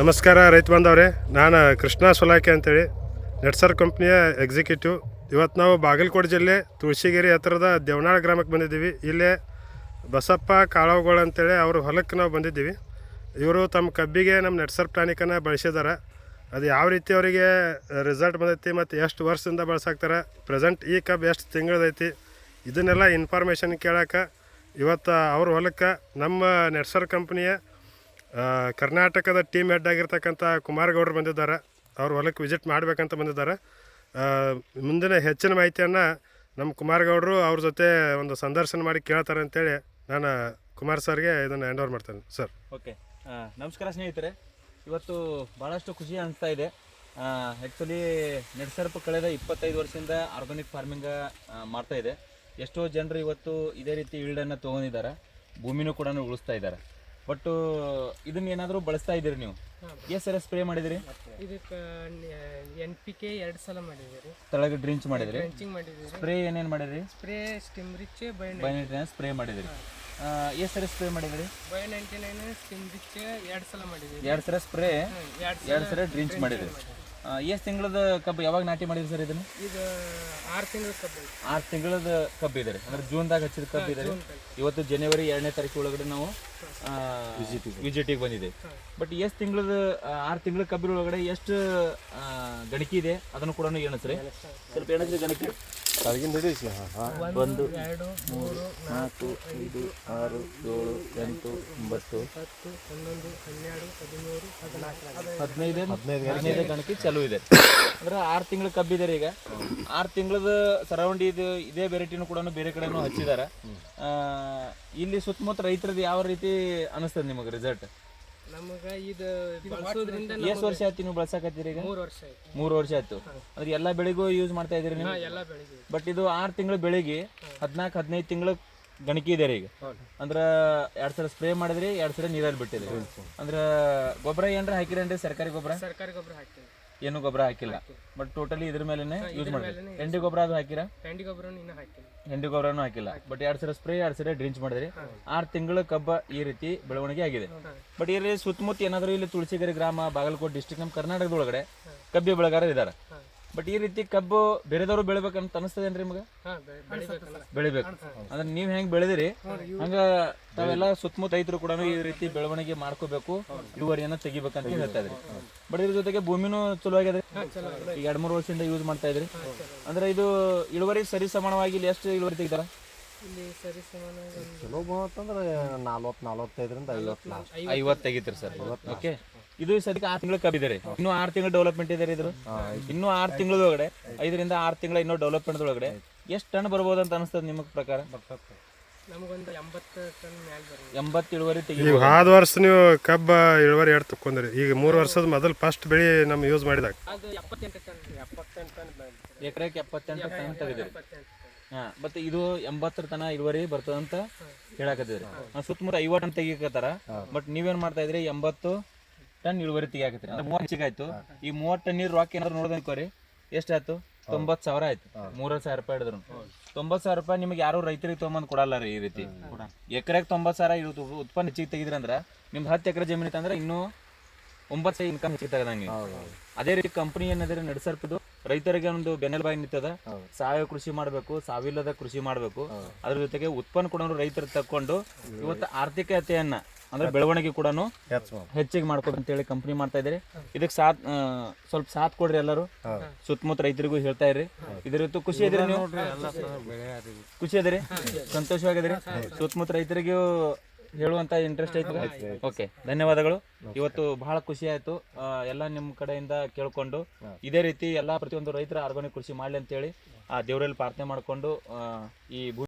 ನಮಸ್ಕಾರ ರೈತ ಬಾಂಧವ್ರೆ. ನಾನು ಕೃಷ್ಣ ಸೊಲಾಕೆ ಅಂತೇಳಿ. ನೆಟ್ಸರ್ ಕಂಪ್ನಿಯ ಎಕ್ಸಿಕ್ಯೂಟಿವ್ ಇವತ್ತು ನಾವು ಬಾಗಲಕೋಟೆ ಜಿಲ್ಲೆ ತುಳಸಿಗೇರಿ ಹತ್ತಿರದ ದೇವನಾಳ ಗ್ರಾಮಕ್ಕೆ ಬಂದಿದ್ದೀವಿ. ಇಲ್ಲೇ ಬಸಪ್ಪ ಕಾಳವಗೋಳ ಅಂತೇಳಿ ಅವ್ರ ಹೊಲಕ್ಕೆ ನಾವು ಬಂದಿದ್ದೀವಿ. ಇವರು ತಮ್ಮ ಕಬ್ಬಿಗೆ ನಮ್ಮ ನೆಟ್ಸರ್ ಟಾನಿಕನ್ನು ಬಳಸಿದ್ದಾರೆ ಅದು ಯಾವ ರೀತಿ ಅವರಿಗೆ ರಿಸಲ್ಟ್ ಬಂದೈತಿ ಮತ್ತು ಎಷ್ಟು ವರ್ಷದಿಂದ ಬಳಸಾಕ್ತಾರೆ? ಪ್ರೆಸೆಂಟ್ ಈ ಕಬ್ಬು ಎಷ್ಟು ತಿಂಗಳದೈತಿ? ಇದನ್ನೆಲ್ಲ ಇನ್ಫಾರ್ಮೇಷನ್ ಕೇಳೋಕೆ ಇವತ್ತು ಅವ್ರ ಹೊಲಕ್ಕೆ ನಮ್ಮ ನೆಟ್ಸರ್ ಕಂಪ್ನಿಯ ಕರ್ನಾಟಕದ ಟೀಮ್ ಹೆಡ್ ಆಗಿರ್ತಕ್ಕಂಥ ಕುಮಾರಗೌಡರು ಬಂದಿದ್ದಾರೆ. ಅವ್ರ ಹೊಲಕ್ಕೆ ವಿಸಿಟ್ ಮಾಡಬೇಕಂತ ಬಂದಿದ್ದಾರೆ. ಮುಂದಿನ ಹೆಚ್ಚಿನ ಮಾಹಿತಿಯನ್ನು ನಮ್ಮ ಕುಮಾರಗೌಡರು ಅವ್ರ ಜೊತೆ ಒಂದು ಸಂದರ್ಶನ ಮಾಡಿ ಕೇಳ್ತಾರೆ ಅಂತೇಳಿ ನಾನು ಕುಮಾರ್ ಸರ್ಗೆ ಇದನ್ನು ಹ್ಯಾಂಡ್ ಓವರ್ ಮಾಡ್ತೇನೆ. ಸರ್ ಓಕೆ ನಮಸ್ಕಾರ ಸ್ನೇಹಿತರೆ. ಇವತ್ತು ಭಾಳಷ್ಟು ಖುಷಿ ಅನಿಸ್ತಾ ಇದೆ. ಆ್ಯಕ್ಚುಲಿ ನೆಡ್ಸರ್ಪ್ ಕಳೆದ ಇಪ್ಪತ್ತೈದು ವರ್ಷದಿಂದ ಆರ್ಗಾನಿಕ್ ಫಾರ್ಮಿಂಗ್ ಮಾಡ್ತಾ ಇದೆ. ಎಷ್ಟೋ ಜನರು ಇವತ್ತು ಇದೇ ರೀತಿ ಈಲ್ಡನ್ನು ತೊಗೊಂಡಿದ್ದಾರೆ. ಭೂಮಿನೂ ಕೂಡ ಉಳಿಸ್ತಾ ಇದ್ದಾರೆ. ಬಟ್ ಇದನ್ನ ಏನಾದರೂ ಬಳಸ್ತಾ ಇದ್ದೀರಿ ನೀವು? ಎಷ್ಟು ಸಲ ಸ್ಪ್ರೇ ಮಾಡಿದಿರಿ? ಇದಕ್ಕೆ ಎನ್ ಪಿ ಕೆ ಎರಡು ಸಲ ಮಾಡಿದ್ದೀರಿ ತಳಗೆ ಡ್ರಿಂಚ್ ಮಾಡಿದಿರಿ? ಡ್ರಿಂಚಿಂಗ್ ಮಾಡಿದಿರಿ. ಸ್ಪ್ರೇ ಏನೇನು ಮಾಡಿದ್ರಿ? Spray stim rich by nine spray ಮಾಡಿದಿರಿ. ಎಷ್ಟು ಸಲ ಸ್ಪ್ರೇ ಮಾಡಿದಿರಿ? By ninety nine stim rich ಎರಡು ಸಲ ಮಾಡಿದ್ರಿ. ಎರಡು ಸಲ ಸ್ಪ್ರೇ ಎರಡು ಎರಡು ಸಲ ಡ್ರಿಂಚ್ ಮಾಡಿದಿರಿ. ಎಷ್ಟು ತಿಂಗಳದ ಕಬ್ಬು ಯಾವಾಗ ನಾಟಿ ಮಾಡಿದ್ರಿ ಸರ್ ಇದನ್ನು? ಇದು ಆರು ತಿಂಗಳ ಕಬ್ಬು. ಆರು ತಿಂಗಳದ ಕಬ್ಬು ಇದೆ ಅಂದ್ರೆ ಜೂನ್ದಾಗ ಹಚ್ಚಿದ ಕಬ್ಬು ಇದೆ ಇವತ್ತು ಜನವರಿ ಎರಡನೇ ತಾರೀಕು ಒಳಗಡೆ ನಾವು ವಿಜಿಟಿಗೆ ಬಂದಿದೆ ಬಟ್ ಎಷ್ಟು ತಿಂಗಳದ ಆರು ತಿಂಗಳ ಕಬ್ಬಿನ ಒಳಗಡೆ ಎಷ್ಟು ಗಣಕಿ ಇದೆ ಅದನ್ನು ಕೂಡ ಎಣಸ್ರಿ ಸ್ವಲ್ಪ ಎಣಸ್ರಿ ಗಣಕಿ? ಒಂದು ಎರಡು ಮೂರು ನಾಲ್ಕು ಐದು ಆರು ಏಳು ಎಂಟು ಒಂಬತ್ತು. ಹತ್ತು ಹನ್ನೊಂದು ಹನ್ನೆರಡು ಹದಿಮೂರು ಹದಿನಾಲ್ಕು. ಹದಿನೈದು ಹದಿನೈದು ಗಣಕಿ ಚಲೋ ಇದೆ. ಅಂದ್ರೆ ಆರು ತಿಂಗಳ ಕಬ್ಬಿದೆ ಈಗ. ಆರು ತಿಂಗಳದ ಸರೌಂಡ್ ಇದು ಇದೇ ವೆರೈಟಿನೂ ಕೂಡ ಬೇರೆ ಕಡೆನೂ ಹಚ್ಚಿದಾರ. ಆ, ಇಲ್ಲಿ ಸುತ್ತಮುತ್ತ ರೈತರದ್ದು ಯಾವ ರೀತಿ ಅನಿಸ್ತದೆ ನಿಮಗೆ ರಿಸಲ್ಟ್ ನಮಗೆ ಇದು ಬಳಸೋದ್ರಿಂದ ಎಷ್ಟು ವರ್ಷ ಆಯ್ತು ನೀವು ಬಳಸಕತ್ತೀರಿ ಈಗ? ಮೂರು ವರ್ಷ ಆಯ್ತು. ಮೂರು ವರ್ಷ ಆಯ್ತು. ಅಂದ್ರೆ ಎಲ್ಲ ಬೆಳೆಗೂ ಯೂಸ್ ಮಾಡ್ತಾ ಇದ್ದೀರಿ ನೀವು? ಎಲ್ಲ ಬಟ್ ಇದು ಆರು ತಿಂಗಳು ಬೆಳಿಗ್ಗೆ ಹದಿನಾಲ್ಕು ಹದಿನೈದು ತಿಂಗಳು ಗಣಕಿ ಇದೆ ರೀ ಈಗ ಅಂದ್ರ ಎರಡ್ ಸಲ ಸ್ಪ್ರೇ ಮಾಡಿದ್ರಿ ಎರಡ್ ಸಲ ನೀರಲ್ಲಿ ಬಿಟ್ಟಿದ್ರಿ. ಅಂದ್ರ ಗೊಬ್ಬರ ಏನ್ರ ಹಾಕಿರೇನ್ರಿ ಸರ್ಕಾರಿ ಗೊಬ್ಬರ? ಸರ್ಕಾರಿ ಗೊಬ್ಬರ ಹಾಕ್ತೀವಿ. ಏನು ಗೊಬ್ಬರ ಹಾಕಿಲ್ಲ. ಬಟ್ ಟೋಟಲಿ ಇದ್ರ ಮೇಲೆನೆ ಯೂಸ್ ಮಾಡಿದ್ರಿ ಎಂಡಿ ಗೊಬ್ಬರ ಅದು ಹಾಕಿರಾ? ಹೆಂಡಿ ಗೊಬ್ಬರ ಇನ್ನೂ ಹಾಕ್ತೀವಿ ಹೆಂಡಿ ಗೊಬ್ಬರನು ಹಾಕಿಲ್ಲ. ಬಟ್ ಎರಡು ಸಲ ಸ್ಪ್ರೇ ಎರಡು ಸಲ ಡ್ರಿಂಚ್ ಮಾಡಿದ್ರಿ. ಆರು ತಿಂಗಳ ಕಬ್ಬ ಈ ರೀತಿ ಬೆಳವಣಿಗೆ ಆಗಿದೆ. ಬಟ್ ಇಲ್ಲಿ ಸುತ್ತಮುತ್ತ ಏನಾದರೂ ಇಲ್ಲಿ ತುಳಸಿಗರಿ ಗ್ರಾಮ ಬಾಗಲಕೋಟೆ ಡಿಸ್ಟಿಕ್ ನಮ್ಮ ಕರ್ನಾಟಕದೊಳಗಡೆ ಕಬ್ಬಿ ಬೆಳೆಗಾರ ಇದಾರೆ ಬಟ್ ಈ ರೀತಿ ಕಬ್ಬು ಬೇರೆದವರು ಬೆಳಿಬೇಕಂತ ಅನಿಸ್ತದೇನ್ರಿ ನಿಮ್ಗೆ? ಬೆಳಿಬೇಕು ಅಂದ್ರೆ ನೀವ್ ಹೆಂಗ್ ಬೆಳೆದಿರಿ ಹಂಗ ತಾವೆಲ್ಲ ಸುತ್ತಮುತ್ತ ರೈತರು ಕೂಡ ಈ ರೀತಿ ಬೆಳವಣಿಗೆ ಮಾಡ್ಕೋಬೇಕು ಇಳುವರಿಯನ್ನ ತೆಗಿಬೇಕಂತ ಹೇಳ್ತಾ ಇದ್ರಿ. ಬಟ್ ಇದ್ರ ಜೊತೆಗೆ ಭೂಮಿನೂ ಚಲೋ ಆಗ್ಯದ್ರಿ? ಈಗ ಎರಡ್ ಮೂರು ವರ್ಷದಿಂದ ಯೂಸ್ ಮಾಡ್ತಾ ಇದ್ರಿ. ಅಂದ್ರೆ ಇದು ಇಳುವರಿ ಸರಿ ಸಮಾನವಾಗಿ ಇಲ್ಲಿ ಎಷ್ಟು ಇಳುವರಿ ತೆಗಿತಾರ? ಚಲೋ ಬಂತಂದ್ರೆ ನಲ್ವತ್ತು ನಲ್ವತ್ತೈದರಿಂದ ಐವತ್ತು ಲಾಸ್ಟ್ ಐವತ್ತು ತೆಗಿತೀರಿ ಸರ್. ಓಕೆ ಇದು ಸದ್ಯಕ್ಕೆ ಆರು ತಿಂಗಳು ಕಬ್ಬಿದ್ದಾರೆ ಇನ್ನು ಆರು ತಿಂಗಳು ಡೆವಲಪ್ಮೆಂಟ್ ಇದೆ ಇದ್ರ ಇನ್ನು ಆರು ತಿಂಗಳೊಳಗಡೆ ಐದರಿಂದ ಆರು ತಿಂಗಳ ಇನ್ನೂ ಡೆವಲಪ್ಮೆಂಟ್ ಒಳಗಡೆ ಎಷ್ಟು ಟನ್ ಬರ್ಬೋದು ಅಂತ ಅನಿಸ್ತದೆ ನಿಮ್ಮ ಪ್ರಕಾರ? ನಮಗೊಂದು ಎಂಬತ್ತು ಇಳುವರಿ ಈಗ ಆದ ವರ್ಷ ನೀವು ಕಬ್ಬ ಇಳುವರಿ ಎರಡು ತಕ್ಕೊಂಡ್ರಿ ಈಗ ಮೂರು ವರ್ಷದ ಮೊದಲು ಫಸ್ಟ್ ಬೆಳೆ ನಮ್ಮ ಯೂಸ್ ಮಾಡಿದಾಗ. ಎಕರೆಗೆ ಎಪ್ಪತ್ತೆಂಟು ಟನ್ ತೆಗೆದಿರಿ. ಹಾ ಮತ್ತೆ ಇದು ಎಂಬತ್ತರ ತನ ಇಳುವರಿ ಬರ್ತದಂತ ಹೇಳಕತ್ತಿದ್ರಿ. ಸುತ್ತಮುತ್ತ ಐವತ್ತು ಟನ್ ತೆಗಿಕತ್ತಾರ ಬಟ್ ನೀವೇನ್ ಮಾಡ್ತಾ ಇದ್ರಿ? ಎಂಬತ್ತು ಟನ್ ಇಳುವರಿ ತೆಗಿಯಾಕತ್ರಿ ಅಂದ್ರೆ ಮೂವತ್ತು ಹೆಚ್ಚಿಗೆ ಆಯ್ತು. ಈ ಮೂವತ್ತು ಟನ್ ನೀರು ರೊಕ್ಕ ಏನಾದ್ರು ನೋಡೋದನ್ಕೋರಿ ಎಷ್ಟಾಯ್ತು ತೊಂಬತ್ತು ಸಾವಿರ ಆಯ್ತು. ಮೂರತ್ತು ಸಾವಿರ ರೂಪಾಯಿ ಹಿಡಿದ್ರು. ತೊಂಬತ್ತು ಸಾವಿರ ರೂಪಾಯಿ ನಿಮಗೆ ಯಾರು ರೈತರಿಗೆ ತೊಗೊಂಬಂದು ಕೊಡಲ್ಲ ರೀ ಈ ರೀತಿ. ಎಕರೆಗೆ ತೊಂಬತ್ತು ಸಾವಿರ ಇದು ಉತ್ಪನ್ನ ಹೆಚ್ಚಿಗೆ ತೆಗಿದ್ರಂದ್ರೆ ನಿಮ್ದು ಹತ್ತು ಎಕರೆ ಜಮೀನು ಇತ್ತಂದ್ರೆ ಇನ್ನೂ ಒಂಬತ್ತು ಸಾವಿರ ಇನ್ಕಮ್ ಹೆಚ್ಚಿಗೆ ತೆಗದಂಗೆ. ಅದೇ ರೀತಿ ಕಂಪನಿ ಏನಾದ್ರೆ ನಡೆಸರ್ಪದು ರೈತರಿಗೆ ಒಂದು ಬೆನ್ನೆಲುಬಾಯಿ ನಿಂತದ. ಸಾವಯವ ಕೃಷಿ ಮಾಡಬೇಕು ಸಾವಿಲ್ಲದ ಕೃಷಿ ಮಾಡಬೇಕು. ಅದ್ರ ಜೊತೆಗೆ ಉತ್ಪನ್ನ ಕೂಡ ರೈತರು ತಕೊಂಡು ಇವತ್ತು ಆರ್ಥಿಕತೆಯನ್ನ ಅಂದ್ರೆ ಬೆಳವಣಿಗೆ ಕೂಡ ಹೆಚ್ಚಿಗೆ ಹೆಚ್ಚಿಗೆ ಅಂತ ಹೇಳಿ ಕಂಪನಿ ಮಾಡ್ತಾ ಇದ್ರಿ ಇದಕ್ಕೆ ಸಾಥ್ ಆ, ಸ್ವಲ್ಪ ಸಾಥ್ ಕೊಡ್ರಿ ಎಲ್ಲರೂ. ಸುತ್ತಮುತ್ತ ರೈತರಿಗೂ ಹೇಳ್ತಾ ಇರ್ರಿ ಇದ್ರ ಜೊತೆ ಖುಷಿ ಇದ್ರಿ ನೀವು? ಖುಷಿ ಇದ್ರಿ ಸಂತೋಷವಾಗಿದ್ರಿ ಸುತ್ತಮುತ್ತ ರೈತರಿಗೂ ಹೇಳುವಂತ ಇಂಟ್ರೆಸ್ಟ್ ಐತಿ ಓಕೆ ಧನ್ಯವಾದಗಳು. ಇವತ್ತು ಬಹಳ ಖುಷಿ ಆಯ್ತು. ಆ, ಎಲ್ಲ ನಿಮ್ಮ ಕಡೆಯಿಂದ ಕೇಳ್ಕೊಂಡು ಇದೇ ರೀತಿ ಎಲ್ಲಾ ಪ್ರತಿಯೊಂದು ರೈತರ ಆರ್ಗಾನಿಕ್ ಕೃಷಿ ಮಾಡ್ಲಿ ಅಂತೇಳಿ ಆ ದೇವರಲ್ಲಿ ಪ್ರಾರ್ಥನೆ ಮಾಡ್ಕೊಂಡು ಆ, ಈ ಭೂ